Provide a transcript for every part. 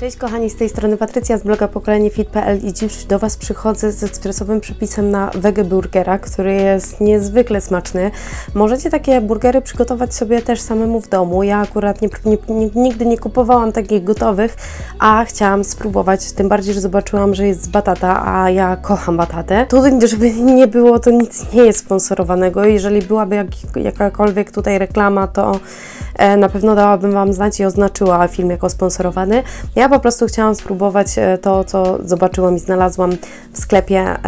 Cześć kochani, z tej strony Patrycja z bloga pokoleniefit.pl i dziś do Was przychodzę z ekspresowym przepisem na wege burgera, który jest niezwykle smaczny. Możecie takie burgery przygotować sobie też samemu w domu. Ja akurat nie, nie, nigdy nie kupowałam takich gotowych, a chciałam spróbować, tym bardziej, że zobaczyłam, że jest z batata, a ja kocham batatę. Tutaj, żeby nie było, to nic nie jest sponsorowanego. Jeżeli byłaby jak, jakakolwiek tutaj reklama, to e, na pewno dałabym Wam znać i oznaczyła film jako sponsorowany. Ja po prostu chciałam spróbować e, to, co zobaczyłam i znalazłam w sklepie e,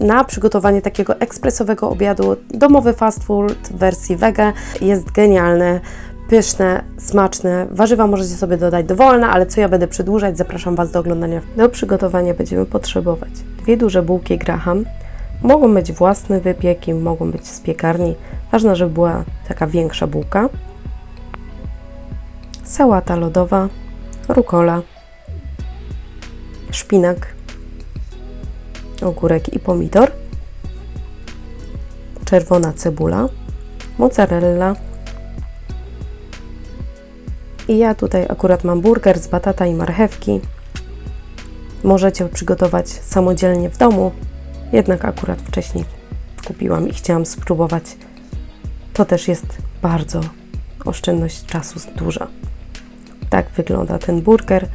na przygotowanie takiego ekspresowego obiadu. Domowy fast food w wersji wege jest genialne. Pyszne, smaczne. Warzywa możecie sobie dodać dowolne, ale co ja będę przedłużać, zapraszam Was do oglądania. Do przygotowania będziemy potrzebować dwie duże bułki graham. Mogą być własne wypieki, mogą być z piekarni. Ważne, żeby była taka większa bułka. Sałata lodowa, rukola, szpinak, ogórek i pomidor, czerwona cebula, mozzarella i ja tutaj akurat mam burger z batata i marchewki. Możecie przygotować samodzielnie w domu, jednak akurat wcześniej kupiłam i chciałam spróbować. To też jest bardzo oszczędność czasu duża. Tak wygląda ten burger.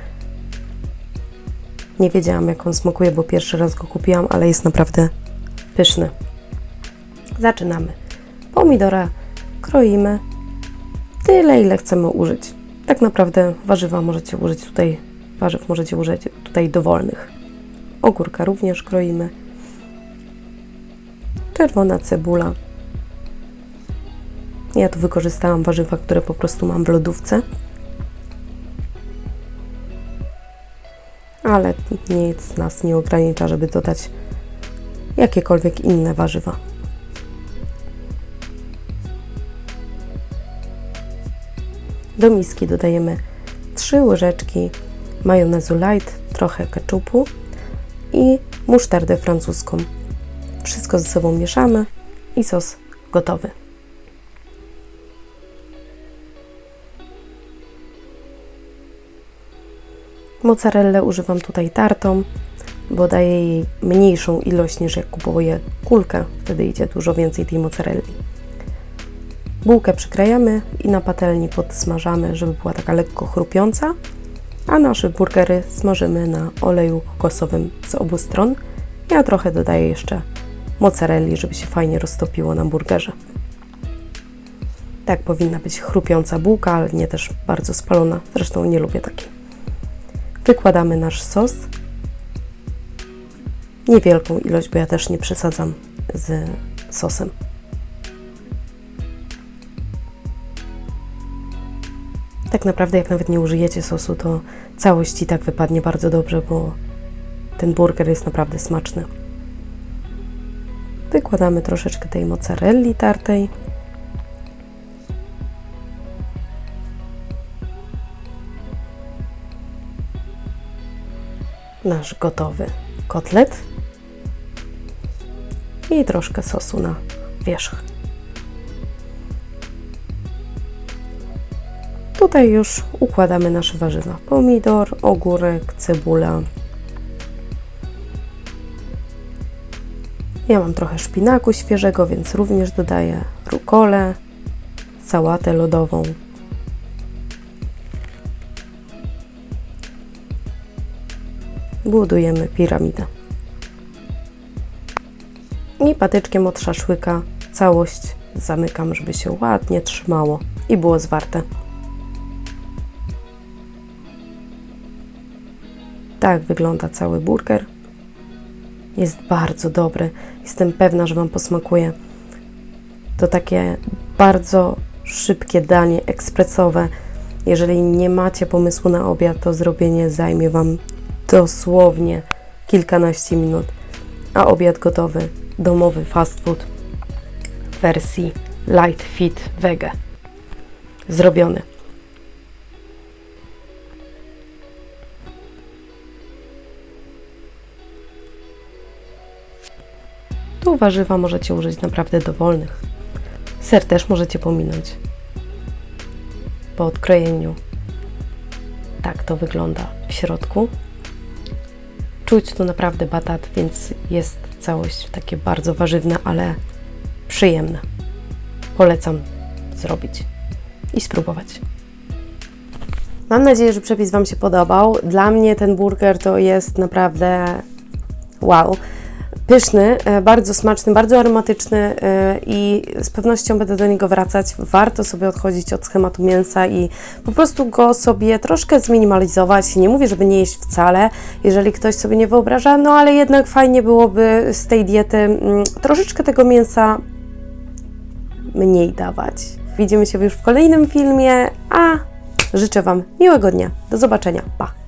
Nie wiedziałam, jak on smakuje, bo pierwszy raz go kupiłam, ale jest naprawdę pyszny. Zaczynamy. Pomidora kroimy tyle, ile chcemy użyć. Tak naprawdę warzywa możecie użyć tutaj, warzyw możecie użyć tutaj dowolnych. Ogórka również kroimy. Czerwona cebula. Ja tu wykorzystałam warzywa, które po prostu mam w lodówce. Ale nic nas nie ogranicza, żeby dodać jakiekolwiek inne warzywa. Do miski dodajemy 3 łyżeczki majonezu light, trochę keczupu i musztardę francuską. Wszystko ze sobą mieszamy i sos gotowy. Mozzarellę używam tutaj tartą, bo daje jej mniejszą ilość niż jak kupuję kulkę. Wtedy idzie dużo więcej tej mozzarelli. Bułkę przykrajamy i na patelni podsmażamy, żeby była taka lekko chrupiąca, a nasze burgery smażymy na oleju kokosowym z obu stron. Ja trochę dodaję jeszcze mozzarelli, żeby się fajnie roztopiło na burgerze. Tak powinna być chrupiąca bułka, ale nie też bardzo spalona. Zresztą nie lubię takiej. Wykładamy nasz sos. Niewielką ilość, bo ja też nie przesadzam z sosem. Tak naprawdę, jak nawet nie użyjecie sosu, to całość i tak wypadnie bardzo dobrze, bo ten burger jest naprawdę smaczny. Wykładamy troszeczkę tej mozzarelli tartej. Nasz gotowy kotlet i troszkę sosu na wierzch. Tutaj już układamy nasze warzywa: pomidor, ogórek, cebula. Ja mam trochę szpinaku świeżego, więc również dodaję rukolę, sałatę lodową, budujemy piramidę. I patyczkiem od szaszłyka całość zamykam, żeby się ładnie trzymało i było zwarte. Tak wygląda cały burger. Jest bardzo dobry. Jestem pewna, że Wam posmakuje. To takie bardzo szybkie danie, ekspresowe. Jeżeli nie macie pomysłu na obiad, to zrobienie zajmie Wam dosłownie kilkanaście minut, a obiad gotowy, domowy fast food w wersji light fit wege. Zrobiony. Tu warzywa możecie użyć naprawdę dowolnych. Ser też możecie pominąć po odkrojeniu tak to wygląda w środku. Czuć tu naprawdę batat, więc jest całość takie bardzo warzywne, ale przyjemne. Polecam zrobić i spróbować. Mam nadzieję, że przepis Wam się podobał. Dla mnie ten burger to jest naprawdę wow. Pyszny, e, bardzo smaczny, bardzo aromatyczny e, i z pewnością będę do niego wracać. Warto sobie odchodzić od schematu mięsa i po prostu go sobie troszkę zminimalizować. Nie mówię, żeby nie jeść wcale, jeżeli ktoś sobie nie wyobraża, no ale jednak fajnie byłoby z tej diety mm, troszeczkę tego mięsa mniej dawać. Widzimy się już w kolejnym filmie, a życzę Wam miłego dnia. Do zobaczenia. Pa!